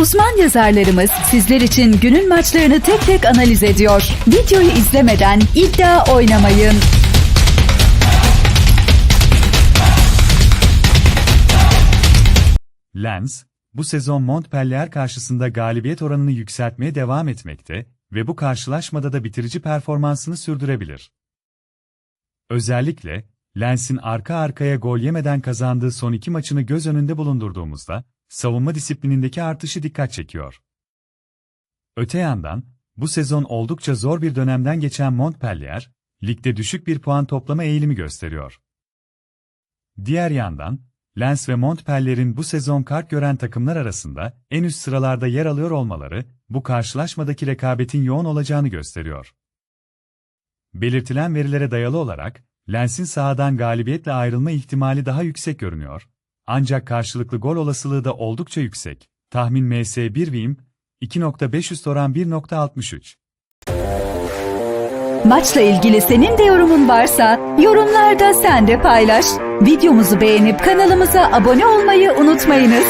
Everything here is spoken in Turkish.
Uzman yazarlarımız sizler için günün maçlarını tek tek analiz ediyor. Videoyu izlemeden iddia oynamayın. Lens, bu sezon Montpellier karşısında galibiyet oranını yükseltmeye devam etmekte ve bu karşılaşmada da bitirici performansını sürdürebilir. Özellikle, Lens'in arka arkaya gol yemeden kazandığı son iki maçını göz önünde bulundurduğumuzda, savunma disiplinindeki artışı dikkat çekiyor. Öte yandan, bu sezon oldukça zor bir dönemden geçen Montpellier, ligde düşük bir puan toplama eğilimi gösteriyor. Diğer yandan, Lens ve Montpellier'in bu sezon kart gören takımlar arasında en üst sıralarda yer alıyor olmaları, bu karşılaşmadaki rekabetin yoğun olacağını gösteriyor. Belirtilen verilere dayalı olarak, Lens'in sahadan galibiyetle ayrılma ihtimali daha yüksek görünüyor. Ancak karşılıklı gol olasılığı da oldukça yüksek. Tahmin MS1 Vim, 2.500 oran 1.63. Maçla ilgili senin de yorumun varsa yorumlarda sen de paylaş. Videomuzu beğenip kanalımıza abone olmayı unutmayınız.